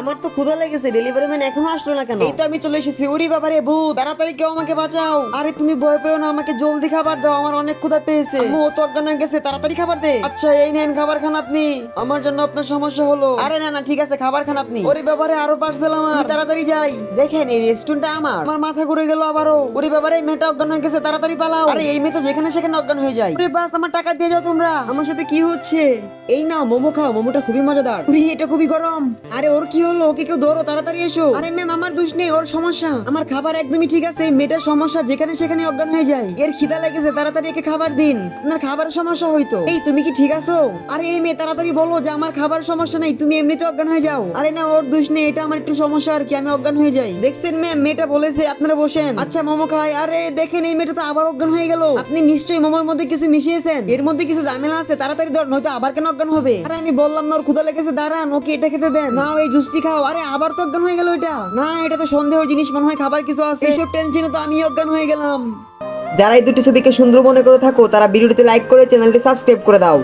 আমার তো ক্ষুধা লেগেছে ডেলিভারি ম্যান এখনও আসলো না কেন? এই তো আমি চলে এসেছি ওরে বাবারে ভূত তাড়াতাড়ি কেউ আমাকে বাঁচাও। আরে তুমি ভয় পেও না আমাকে জলদি খাবার দাও আমার অনেক ক্ষুধা পেয়েছে। আম্মু ও তো অজ্ঞান হয়ে গেছে তাড়াতাড়ি খাবার দে। আচ্ছা এই নেন খাবার খান আপনি। আমার জন্য আপনার সমস্যা হলো। আরে না না ঠিক আছে খাবার খান আপনি। ওরে বাবারে আরও পার্সেল আমার। আমি তাড়াতাড়ি যাই। দেখেন এই রেস্টুরেন্টটা আমার। আমার মাথা ঘুরে গেল আবারও। ওরে বাবারে এই মেয়েটা অজ্ঞান হয়ে গেছে তাড়াতাড়ি পালাও। আরে এই মেয়ে তো যেখানে সেখানে অজ্ঞান হয়ে যায়। ওরে বাস আমার টাকা দিয়ে যাও তোমরা। আমার সাথে কি হচ্ছে? এই নাও মোমো খাও মোমোটা খুবই মজাদার। উরি এটা খুবই গরম। আরে ওর কি হলো, ওকে কেউ ধরো, তাড়াতাড়ি এসো। আরে ম্যাম আমার দোষ নেই, ওর সমস্যা। আমার খাবার একদমই ঠিক আছে, মেয়েটার সমস্যা যেখানে সেখানে অজ্ঞান হয়ে যায়। এর খিদা লেগেছে, তাড়াতাড়ি একে খাবার দিন। আপনার খাবারের সমস্যা হয়তো এই, তুমি কি ঠিক আছো? আরে এই মেয়ে, তাড়াতাড়ি বলো যে আমার খাবারের সমস্যা নেই, তুমি এমনিতে অজ্ঞান হয়ে যাও। আরে না, ওর দোষ নেই, এটা আমার একটু সমস্যা আর কি, আমি অজ্ঞান হয়ে যাই। দেখছেন ম্যাম মেয়েটা বলেছে, আপনারা বসেন। আচ্ছা মোমো খাই। আরে দেখেন, এই মেয়েটা তো আবার অজ্ঞান হয়ে গেল। আপনি নিশ্চয়ই মোমোর মধ্যে কিছু মিশিয়েছেন। এর মধ্যে কিছু ঝামেলা আছে, তাড়াতাড়ি ধর, নয়তো আবার কেন অজ্ঞান হবে? আরে আমি বললাম না, ওর ক্ষুদা লেগেছে, দাঁড়ান, ওকে এটা খেতে দেন। না এই জুসটি খাও। আরে আবার তো অজ্ঞান হয়ে গেল এটা। না এটা তো সন্দেহ জিনিস মনে হয় খাবার কিছু আছে। এসব টেনশনে তো আমি অজ্ঞান হয়ে গেলাম। যারা এই দুটি ছবিকে সুন্দর মনে করে থাকো তারা ভিডিওটিতে লাইক করে চ্যানেলটি সাবস্ক্রাইব করে দাও।